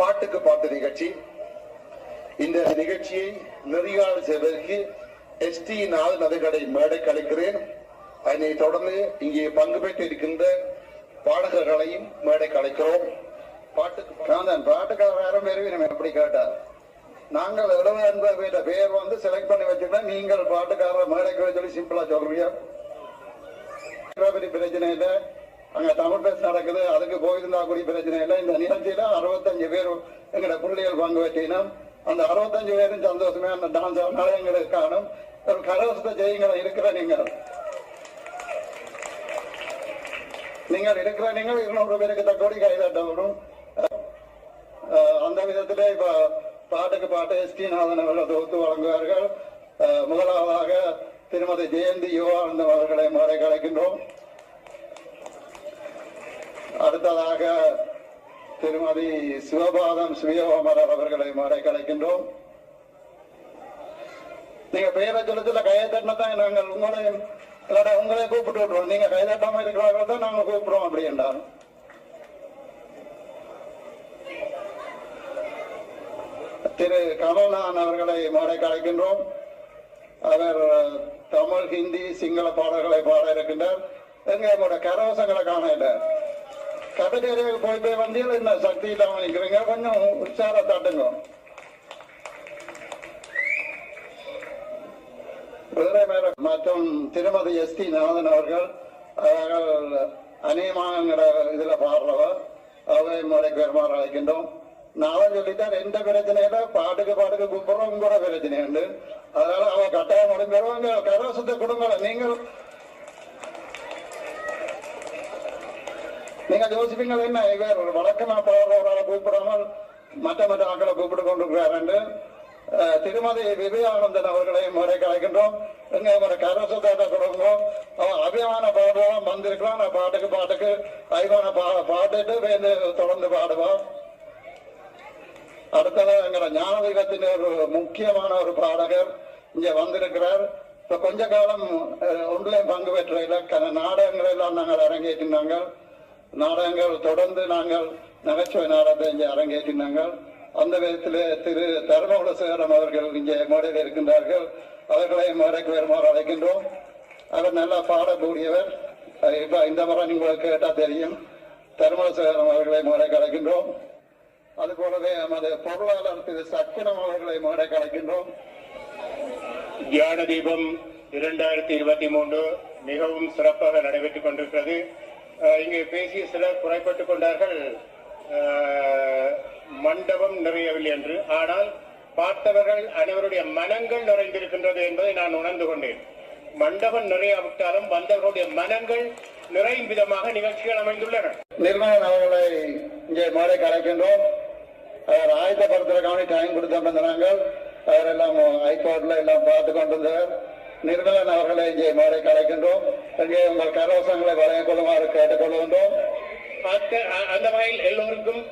பாட்டுக்கு பாட்டு நிகழ்ச்சி. இந்த நிகழ்ச்சியை நெறியாளர் செய்வதற்கு எஸ்டி நாள் நாதன் மேடை கலைக்கிறேன். அதனை தொடர்ந்து இங்கே பங்கு பெற்று இருக்கின்ற பாடகர்களையும் மேடை கலைக்கிறோம். பாட்டுக்கு காந்தன் பாட்டுக்கார வேற பேரு நம்ம எப்படி கேட்டார். நாங்கள் எழுபது அன்பர்கிட்ட பேர்ட்ட பேர் வந்து செலக்ட் பண்ணி வச்சுக்கிட்டோம். நீங்கள் பாட்டுக்காரர் மேடைக்கு சொல்லி சிம்பிளா சொல்றீங்க. பிரச்சனை இல்லை. அங்க தமிழ் பேச நடக்குது. அதுக்கு போயிருந்தா குடி பிரச்சனை இல்லை. இந்த நிகழ்ச்சியில அறுபத்தஞ்சு பேர் எங்கட பிள்ளைகள் பங்கு வச்சினோம். அந்த அறுபத்தஞ்சு பேரும் சந்தோஷமே அந்த டான்ஸ் ஆனால எங்களுக்கு காணும் ஒரு கரவசத்தை செய்யுங்கள இருக்கிற நீங்கள். நீங்கள் இருக்கிற நீங்கள் இருநூறு பேருக்கு தக்கோடி கைதட்ட விடும். அந்த விதத்திலே இப்ப பாட்டுக்கு பாட்டு எஸ் டி நாதன் அவர்கள் தொகுத்து வழங்குவார்கள். முதலாவதாக திருமதி ஜெயந்தி யுவானந்தம் அவர்களை மாறை கலைக்கின்றோம். அடுத்ததாக திருமதி சிவபாதம் சுயோமரர் அவர்களை மறை கலைக்கின்றோம் நீங்க பெயரை சொல்லத்துல கையத்தட்டினதான் நாங்கள் உங்களையும் இல்லாட்டா உங்களையும் கூப்பிட்டு விட்டுருவோம். நீங்க கைதட்டாம இருக்கிறவர்கள் தான் நாங்க கூப்பிடுறோம் அப்படி என்றார் திரு கமல்நாதன் அவர்களை மறை கலைக்கின்றோம் அவர் தமிழ் ஹிந்தி சிங்கள பாடல்களை பாட இருக்கின்றார். எங்க உங்களோட கரவசங்களை காண இல்லை. கபடேரியாவுக்கு போய் போய் வந்தீங்க என்ன சக்தி இல்லாமல் நிற்கிறீங்க கொஞ்சம் உற்சார தட்டுங்க குதிரை மேல மற்றும் திருமதி எஸ் டி நாதன் அவர்கள் அவர்கள் அநேகமாங்கிற இதுல பாடுறவர் அவை முறைக்கு பெருமாறு அழைக்கின்றோம் நானும் சொல்லிட்டார் எந்த பிரச்சனையில பாட்டுக்கு பாட்டுக்கு கூப்பிடுறோம் உங்களோட பிரச்சனை உண்டு அதனால அவ கட்டாயம் முடிஞ்சிருவாங்க கரவசத்தை கொடுங்க நீங்கள் நீங்க யோசிப்பீங்க என்ன? இவர் ஒரு வழக்கமா நான் ஒரு கூப்பிடாமல் மற்ற மற்ற ஆட்களை கூப்பிட்டு கொண்டிருக்கிறார் என்று திருமதி விவேகானந்தன் அவர்களையும் முறை கலைக்கின்றோம். இங்க ஒரு கரசுதாட்ட கொடுங்க அவன் அபிமான பாடுவான் வந்திருக்கிறான். பாட்டுக்கு பாட்டுக்கு அபிமான பா பாட்டுட்டு வேந்து தொடர்ந்து பாடுவான். அடுத்தது எங்களை ஞானதீகத்தின் ஒரு முக்கியமான ஒரு பாடகர் இங்க வந்திருக்கிறார். இப்ப கொஞ்ச காலம் அஹ், ஒன்றிலையும் பங்கு பெற்ற இலக்கண நாடகங்கள் எல்லாம் நாங்கள் அரங்கேற்றினாங்க. நாடகங்கள் தொடர்ந்து நாங்கள் நகைச்சுவை நாடகத்தை இங்கே அரங்கேற்றினாங்கள் அந்த விதத்திலே திரு தர்மகுலசேகரம் அவர்கள் இங்கே மேடையில் இருக்கின்றார்கள். அவர்களை மேடைக்கு வருமாறு அழைக்கின்றோம். அவர் நல்லா பாடக்கூடியவர். இப்போ இந்த முறை நீங்கள் கேட்டால் தெரியும். தர்மகுலசேகரம் அவர்களை மேடைக்கு அழைக்கின்றோம். அது போலவே நமது பொருளாளர் திரு சக்கனம் அவர்களை மேடைக்கு அழைக்கின்றோம். தியான தீபம் இரண்டாயிரத்தி இருபத்தி மூன்று மிகவும் சிறப்பாக நடைபெற்றுக் கொண்டிருக்கிறது. இங்கே பேசிய சிலர் குறைப்பட்டுக் கொண்டார்கள். மண்டபம் நிறையவில்லை என்று. ஆனால் பார்த்தவர்கள் அனைவருடைய மனங்கள் நிறைந்திருக்கின்றது என்பதை நான் உணர்ந்து கொண்டேன். மண்டபம் நிறையாவிட்டாலும் வந்தவர்களுடைய மனங்கள் நிறையும் விதமாக நிகழ்ச்சிகள் அமைந்துள்ளன. நிர்மலன் அவர்களை இங்கே மாலை கலைக்கின்றோம் அவர் ஆயத்தப்படுத்துறதுக்கான டைம் கொடுத்து நாங்கள் அவர் எல்லாம் ஹைகோர்ட்ல எல்லாம் பார்த்து கொண்டிருந்தவர் நிர்மலன் அவர்களை இங்கே மேடை கலைக்கின்றோம். இங்கே உங்கள் கரவசங்களை வழங்கிக் கொள்ளுமாறு கேட்டுக்கொள்கின்றோம். அந்த அந்த வகையில் எல்லோருக்கும்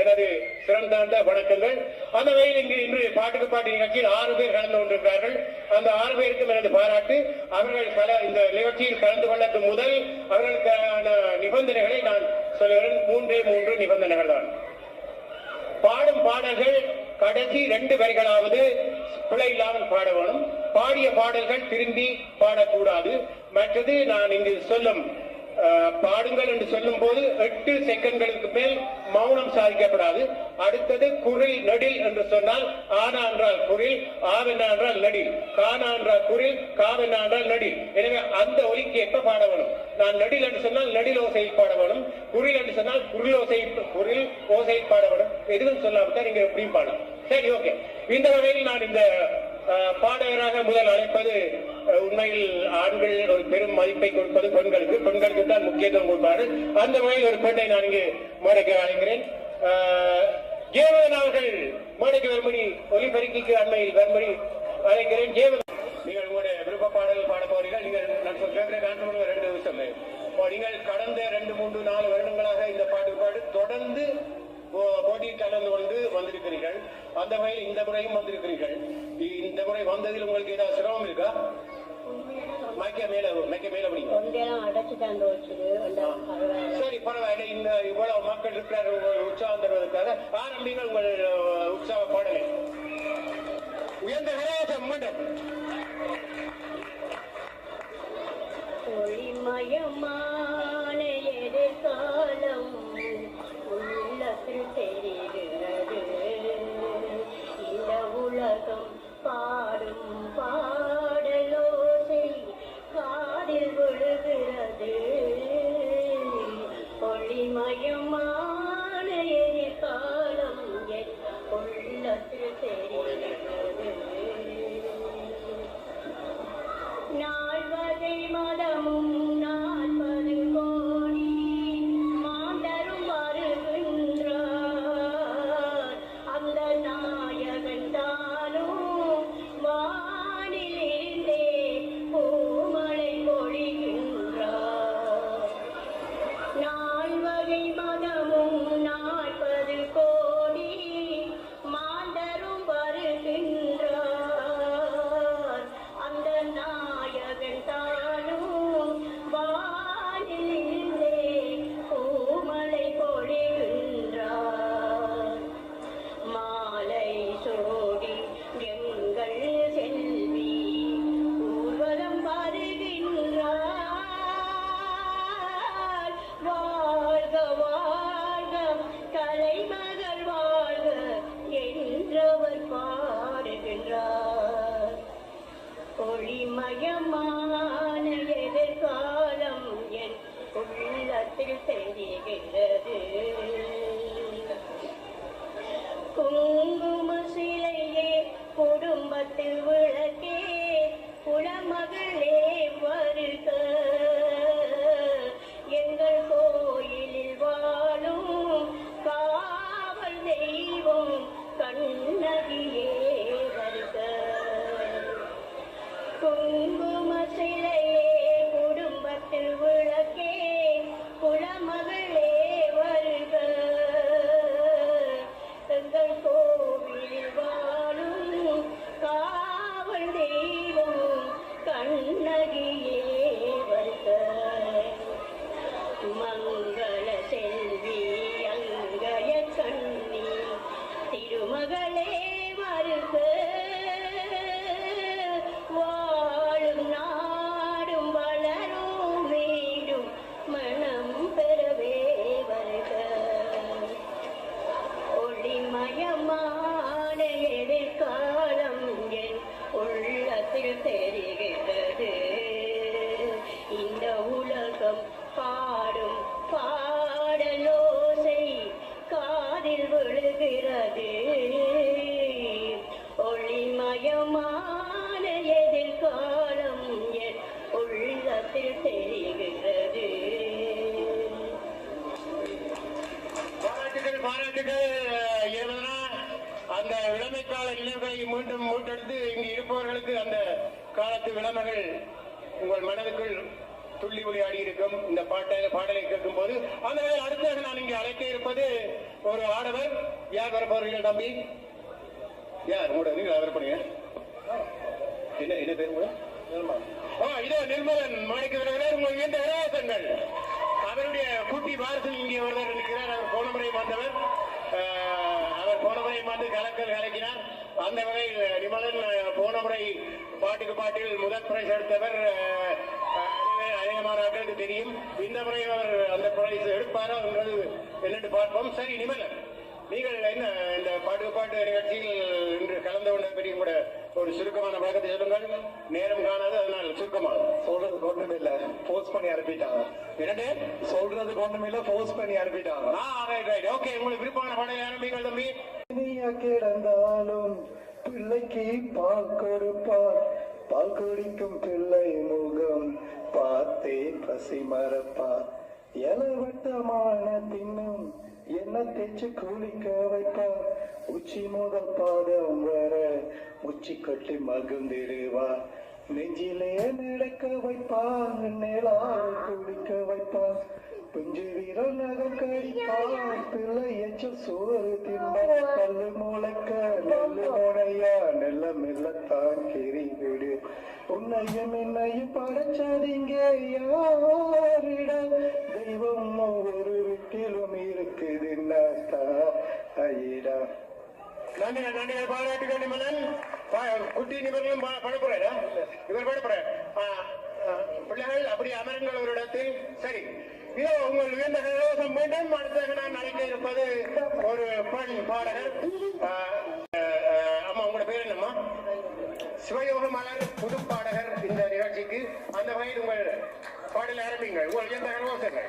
எனது சிறந்தாண்ட வணக்கங்கள். அந்த வகையில் இங்கு இன்று பாட்டுக்கு பாட்டு நிகழ்ச்சியில் ஆறு பேர் கலந்து கொண்டிருக்கிறார்கள். அந்த ஆறு பேருக்கும் எனது பாராட்டு. அவர்கள் பல இந்த நிகழ்ச்சியில் கலந்து கொள்ளக்கு முதல் அவர்களுக்கான நிபந்தனைகளை நான் சொல்லுகிறேன். மூன்றே மூன்று நிபந்தனைகள் தான். பாடும் பாடல்கள் கடைசி ரெண்டு வரிகளாவது பிழை இல்லாமல் பாட வேணும். பாடிய பாடல்கள் திரும்பி பாடக்கூடாது. மற்றது நான் இங்கு சொல்லும் பாடுங்கள் என்று சொல்லும் போது எட்டு செகண்ட்களுக்கு மேல் மௌனம் சாதிக்கப்படாது. அடுத்தது குரில் நடில் என்று சொன்னால் ஆனா என்றால் குரில் ஆவென்னா என்றால் நடில் கானா என்றால் குரில் காவென்னா என்றால் நடில். எனவே அந்த ஒலிக்கு எப்ப பாட வேணும்? நான் நடில் என்று சொன்னால் நடில் ஓசை பாட வேணும். குரில் என்று சொன்னால் குரில் ஓசை குரில் ஓசை பாட வேணும். எதுவும் சொல்லாமத்தான் நீங்க எப்படியும் பாடலாம். சரி ஓகே. இந்த வகையில் நான் இந்த பாடகராக முதல் அழைப்பது உண்மையில் ஆண்கள் ஒரு பெரும் மதிப்பை கொடுப்பது பெண்களுக்கு. பெண்களுக்கு தான் முக்கியத்துவம் கொடுப்பாரு. அந்த வகையில் ஒரு பெண்ணை நான் இங்கு மேடைக்கு அழைக்கிறேன். அஹ், அவர்கள் மேடைக்கு வரும்படி ஒலிபெருக்கிக்கு அண்மையில் வரும்படி அழைக்கிறேன். ஜேவதன் நீங்கள் உங்களுடைய விருப்ப பாடல் பாட போறீர்கள். நீங்கள் நான் சொல் கேட்கிற காரணம் ரெண்டு விஷயம் நீங்கள் கடந்த ரெண்டு மூன்று நாலு வருடங்களாக இந்த பாட்டு பாடு தொடர்ந்து போ- போட்டியில் கலந்து கொண்டு வந்திருக்கிறீர்கள். அந்த வகையில் இந்த முறையும் வந்திருக்கிறீர்கள். இந்த முறை வந்ததில் உங்களுக்கு ஏதாவது சிரமம் இருக்கா? மைக்க மேல மைக்க மேல பிடிக்கும் சரி பரவாயில்ல. இந்த இவ்வளவு மக்கள் இருக்கிறார்கள் உங்களை உற்சாகம் தருவதற்காக. ஆரம்பிங்கள் உங்கள் உற்சாக பாடலை. உயர்ந்த விரோதம் மீண்டும் ஒளிமயமான உலகம் பாடும் பாடலோசை காதில் விழுகிறது. ஒளிமயமான எதிர்காலம் என் உள்ளத்தில் தெரிகிறது. பாராட்டுகள் பாராட்டுகள். ஏவனா அந்த இளமை கால நினைவுகளை மீண்டும் மீட்டெடுத்து இங்கு இருப்பவர்களுக்கு அந்த காலத்து விளமைகள் உங்கள் மனதுக்குள் துள்ளி விளையாடி இருக்கும் இந்த பாட்டை பாடலை கேட்கும் போது அந்த வேலை அடுத்ததாக நான் இங்கே அழைக்க இருப்பது ஒரு ஆடவர். யார் வரப்போறீங்க தம்பி? யார்? உங்களோட நீங்கள் அவர் பண்ணுங்க என்ன என்ன பேர் உங்களோட ஆ இதோ நிர்மலன் மாணிக்கவர்களே உங்கள் இந்த விரோசங்கள் அவருடைய குட்டி வாரசு இங்கே ஒருவர் இருக்கிறார். அவர் போன முறை வந்தவர் அவர் போன முறை வந்து கலக்கல் கலக்கினார். அந்த வகையில் நிமலன் போன முறை பாட்டுக்கு பாட்டில் முதல் பிரைஸ் எடுத்தவர் அதிகமான ஆட்களுக்கு தெரியும். இந்த முறை அவர் அந்த பிரைஸ் எடுப்பாரா என்பது என்னென்று பார்ப்போம். சரி நிமலன் நீங்கள் என்ன இந்த பாட்டு பாட்டு நிகழ்ச்சியில் இன்று கலந்து கொண்ட பற்றி கூட ஒரு சுருக்கமான விளக்கத்தை சொல்லுங்கள். நேரம் காணாது அதனால் சுருக்கமாக சொல்றதுக்கு ஒண்ணுமே இல்ல போஸ்ட் பண்ணி அனுப்பிட்டாங்க இரண்டு சொல்றதுக்கு ஒண்ணுமே இல்ல போஸ்ட் பண்ணி அனுப்பிட்டாங்க ஓகே உங்களுக்கு விருப்பமான பாடலை ஆரம்பிங்கள் தம்பி. கிடந்தாலும் பிள்ளைக்கு பால் கொடுப்பார். பால் குடிக்கும் பிள்ளை முகம் பார்த்தே பசி மறப்பா. எலவட்டமான தின்னும் என்ன தேச்சு குளிக்க வைப்பா. உச்சி முதல் பாதம் வர உச்சி கட்டி மகிழ்ந்திடுவார் நெஞ்சிலே நடக்க வைப்பா நிலாவை குளிக்க வைப்பா. பிஞ்சு வீரல் நகம் கடிப்பான் பிள்ளை எச்ச சோறு தின்பான் கல்லு மூளைக்க நெல்லு முனையா நெல்ல மெல்லத்தான் கிரி விடு. உன்னையும் என்னையும் படைச்சதிங்க யாரிடம்? தெய்வம் ஒவ்வொரு வீட்டிலும் இருக்குதுன்னாக்கா ஐயடா. நன்றிகள் நன்றிகள். பாராட்டுகள் நிமலன் குட்டி நிபர்களும் பட இவர் பாட பிள்ளைகள் அப்படி அமருங்கள் ஒரு இடத்தில் சரி. இதோ உங்கள் உயர்ந்த கலோசம் மீண்டும் அடுத்ததாக நான் அழைக்க இருப்பது ஒரு பெண் பாடகர் ஆ, அம்மா உங்களோட பேர் என்னம்மா? சிவயோக மலர் புது பாடகர் இந்த நிகழ்ச்சிக்கு. அந்த வகையில் உங்கள் பாடலை ஆரம்பிங்க உங்கள் உயர்ந்த கலோசங்கள்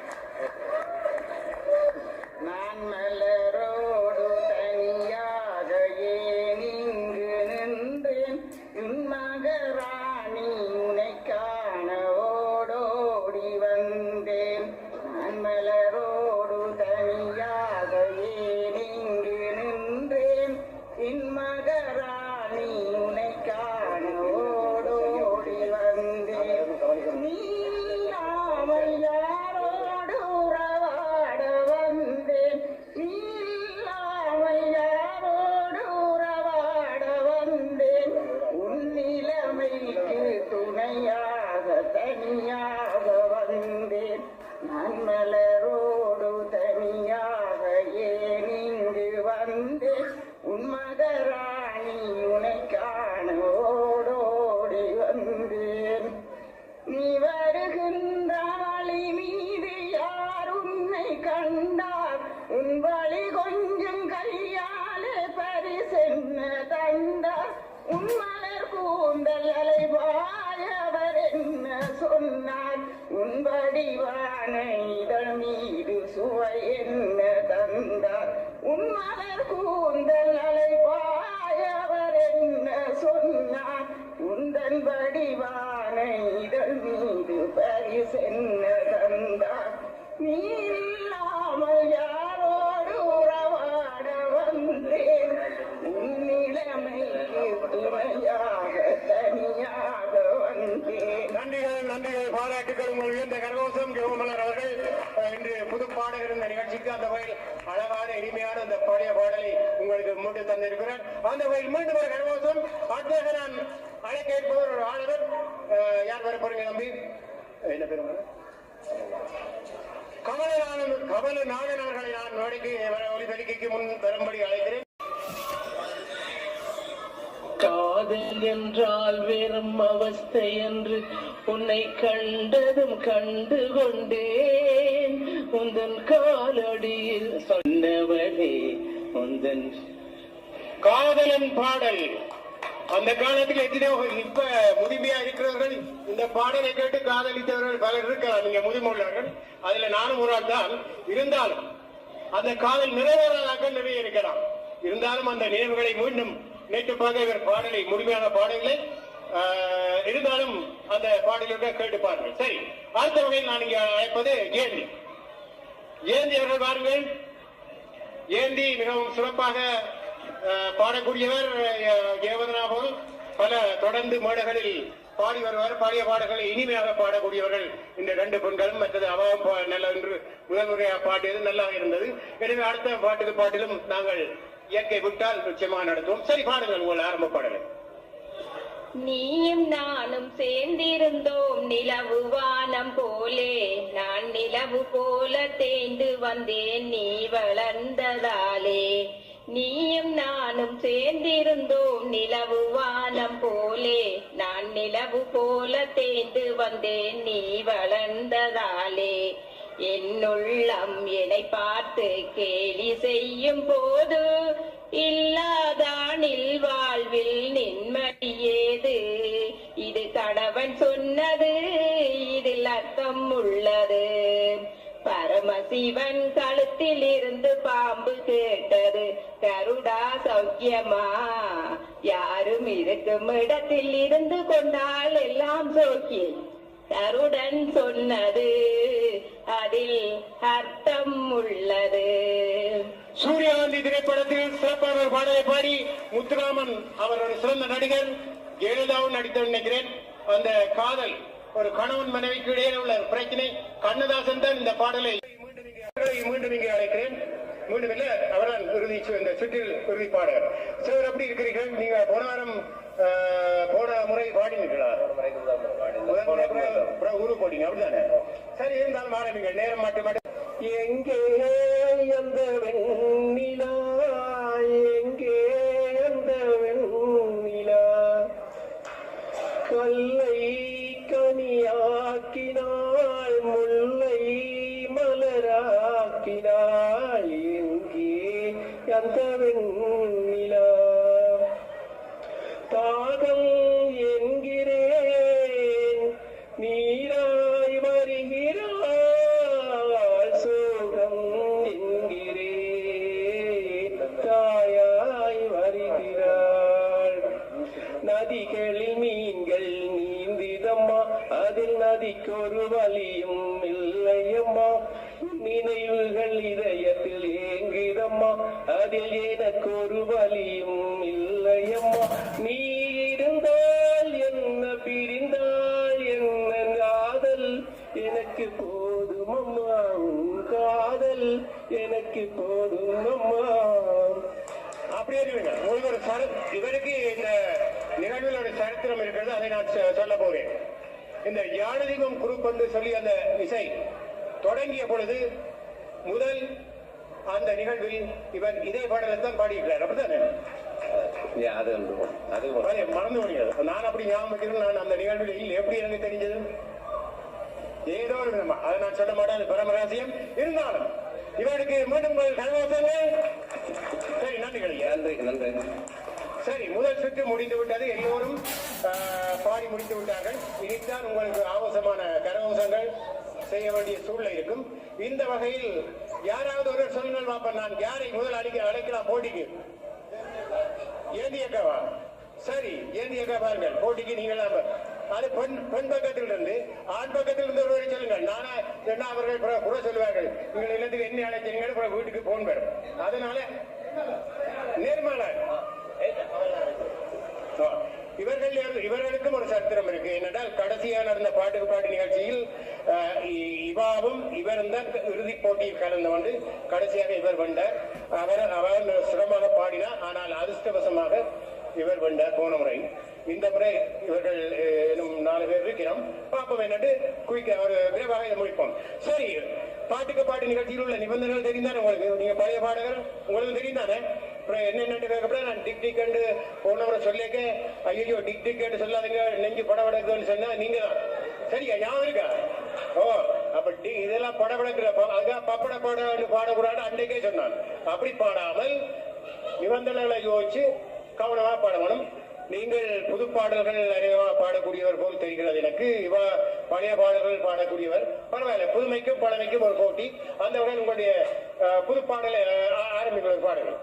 மலரோடு தனியாக ஏன் இங்கு நின்றேன்? இன்மகரா உன் மகரா உந்தன் இதழ் மீது பரிசென்ன தந்தார் நீ இல்லாமல் யாரோடு உறவாட வந்தேன். உன்னிலைமைக்கு துணையாக தனியாக வந்தேன். நன்றிகள் நன்றிகள். பாராட்டுகள் உங்கள் உயர்ந்த கரகோசம் கோமலர் அவர்கள். இன்று புது பாடகர் இந்த நிகழ்ச்சிக்கு அந்த வகையில் அழகான இனிமையான அந்த பழைய பாடலை உங்களுக்கு மீண்டும் தந்திருக்கிறார் அந்த வகையில் மீண்டும் ஒரு கரகோசம் அடுத்ததாக நான் அழைக்க இருப்பவர் ஒரு ஆளுநர் யார் வர போறீங்க தம்பி? என்ன பேர்? கமலநாதன் கமலநாதன் அவர்களை நான் மேடைக்கு வர ஒலிபெருக்கைக்கு முன் வரும்படி அழைக்கிறேன். காதல் என்றால் வெறும் அவஸ்தை என்று உன்னை கண்டதும் கண்டு கொண்டேன். உந்தன் காலடியில் சொன்னவனே உந்தன் காதலன் பாடல். அந்த காலத்துல எத்தனையோ இப்ப முதுமையா இருக்கிறவர்கள் இந்த பாடலை கேட்டு காதலித்தவர்கள் பலர் இருக்கிறார் நீங்க முதுமுள்ளவர்கள் அதுல நானும் ஒரு ஆள் தான். இருந்தாலும் அந்த காதல் நிறைவேறாதாக்கள் நிறைய இருக்கலாம். இருந்தாலும் அந்த நினைவுகளை மீண்டும் நேற்று பார்க்க இவர் பாடலை முழுமையான பாடல்களை இருந்தாலும் அந்த பாடலுடன் கேட்டு பாருங்கள். சரி அடுத்த வகையில் நான் இங்க அழைப்பது ஏந்தி. ஏந்தி அவர்கள் பாருங்கள். ஏந்தி மிகவும் சிறப்பாக பாடக்கூடியவர் அஹ், பல தொடர்ந்து மேடைகளில் பாடி வருவார். பாடிய பாடல்களை இனிமையாக பாடக்கூடியவர்கள் இந்த ரெண்டு பெண்களும். மற்றது அவாவும் நல்ல என்று முதல் முறையாக பாடியது நல்லா இருந்தது. எனவே அடுத்த பாட்டுக்கு பாட்டிலும் நாங்கள் இயற்கை விட்டால் நிச்சயமாக நடத்துவோம். சரி பாடுங்கள் உங்கள் ஆரம்ப பாடலை. நீயும் நானும் சேர்ந்திருந்தோம் நிலவு வானம் போலே. நான் நிலவு போல தேய்ந்து வந்தேன். நீ வளர்ந்ததாலே. நீயும் நானும் சேர்ந்திருந்தோம் நிலவு வானம் போலே. நான் நிலவு போல தேர்ந்து வந்தேன் நீ வளர்ந்ததாலே. என்னுள்ளம் என்னை பார்த்து கேலி செய்யும் போது இல்லாதானில் வாழ்வில் நின்மடியேது இது கடவன் சொன்னது இதில் அர்த்தம் உள்ளது. பரமசிவன் கழுத்தில் இருந்து பாம்பு கேட்டது கருடா சௌக்கியமா? யாரும் இருக்கும் இடத்தில் இருந்து கொண்டால் எல்லாம் சௌக்கியம். கருடன் சொன்னது அதில் அர்த்தம் உள்ளது. சூரியகாந்தி திரைப்படத்தில் சிறப்பான பாடலை பாடி முத்துராமன் அவர் ஒரு சிறந்த நடிகர் ஜெயலலிதாவும் நடித்து நினைக்கிறேன். அந்த காதல் ஒரு கணவன் மனைவிக்கு இடையே உள்ள பிரச்சனை கண்ணதாசன் தான் இந்த பாடலை மீண்டும் இங்கே அழைக்கிறேன். மீண்டும் இல்ல அவர்தான் இறுதி இந்த சுற்றில் இறுதி பாடகர் சார் எப்படி இருக்கிறீர்கள். நீங்க போன வாரம் போன முறை பாடினீர்களா? ஊருக்கு போட்டீங்க அப்படிதானே சரி இருந்தாலும் ஆரம்பிங்க நேரம் மாட்டு மாட்டு எங்கே அந்த வெண்ணிலா? எங்கே அந்த வெண்ணிலா? கல்லை கனியாக்கினாள் முல்லை மலராக்கினாள். ಅಂತವೆಂದು எனக்கொரு வழியும் இல்லையம்மா? நீ இருந்தால் என்ன பிரிந்தால் என்ன காதல்? எனக்கு போதும் அம்மா உன் காதல் எனக்கு போதும் அம்மா அப்படியே இருங்க உங்களுக்கு ஒரு சர இவருக்கு இந்த நிகழ்வில் ஒரு சரித்திரம் இருக்கிறது. அதை நான் சொல்ல போகிறேன் இந்த யானதீபம் குரூப் என்று சொல்லி அந்த இசை தொடங்கிய பொழுது முதல் அந்த நிகழ்வில் இவர் இதே பாடலை தான் பாடியிருக்கிறார். அப்படித்தானே? அது அது மறந்து முடியாது நான் அப்படி ஞாபகம் வைக்கிறேன் நான் அந்த நிகழ்வில். எப்படி எனக்கு தெரிஞ்சது? ஏதோ ஒரு விதமா. அதை நான் சொல்ல மாட்டேன். பரமராசியம் இருந்தாலும் இவருக்கு மீண்டும் உங்கள் கனவாசங்கள் சரி நன்றிகள். நன்றி நன்றி. சரி முதல் சுற்று முடிந்து விட்டது. எல்லோரும் பாடி முடித்து விட்டார்கள். இனித்தான் உங்களுக்கு ஆபாசமான கரவசங்கள் செய்ய வேண்டிய சூழ்நிலை இருக்கும். இந்த வகையில் யாராவது ஒரு சொல்லுங்கள் பாப்பா நான் யாரை முதல் அடிக்க அழைக்கலாம் போட்டிக்கு? ஏந்தியக்கவா சரி ஏந்தியக்கா பாருங்கள் போட்டிக்கு நீங்கள் அது பெண் பெண் பக்கத்தில் இருந்து ஆண் பக்கத்தில் இருந்து ஒருவரை சொல்லுங்கள். நானா என்ன அவர்கள் பிற- புற சொல்லுவார்கள். நீங்கள் இல்லத்துக்கு என்ன அழைச்சீங்க அப்புறம் வீட்டுக்கு போன் வரும். அதனால நேர்மாறா இவர்கள் இவர்களுக்கும் ஒரு சரித்திரம் இருக்கு. என்னென்றால் கடைசியா நடந்த பாட்டுக்கு பாட்டு நிகழ்ச்சியில் இவாவும் இவர் தான் இறுதிப் போட்டியில் கலந்து கொண்டு கடைசியாக இவர் வென்றார். அவர் அவர் சிரமமாக பாடினார். ஆனால் அதிர்ஷ்டவசமாக இவர் வென்றார் போன முறை. இந்த முறை இவர்கள் அஹ், நாலு பேர் இருக்கிறோம். பார்ப்போம் என்னட்டு குயிக்க ஒரு விரைவாக இதை முடிப்போம். சரி பாட்டுக்கு பாட்டு நிகழ்ச்சியில் உள்ள நிபந்தனைகள் தெரிந்தானே உங்களுக்கு நீங்க பழைய பாடகர் உங்களுக்கு தெரிந்தானே? அப்புறம் என்னென்னு கேட்கப்பட நான் டிக் டிக் கண்டு முறை சொல்லிக்க ஐயோ டிக் டிக் கேட்டு சொல்லாதீங்க நெஞ்சு படபடக்குன்னு சொன்னா நீங்க தான் சரியா ஞாபகம் இருக்கா? ஓ அப்ப நீ இதெல்லாம் படபடக்கிற அதுக்காக பப்பட பாட பாடக்கூடாது அன்றைக்கே சொன்னான். அப்படி பாடாமல் நிபந்தனைகளை யோசிச்சு கவனமா பாடணும். நீங்கள் புது பாடல்கள் அதிகமாக பாடக்கூடியவர் போல் தெரிகிறது எனக்கு. இவா பழைய பாடல்கள் பாடக்கூடியவர். பரவாயில்ல புதுமைக்கும் பழமைக்கும் ஒரு போட்டி. அந்த உடன் உங்களுடைய புது பாடலை ஆரம்பிக்கிறது ஆரம்பிக்கிற பாடல்கள்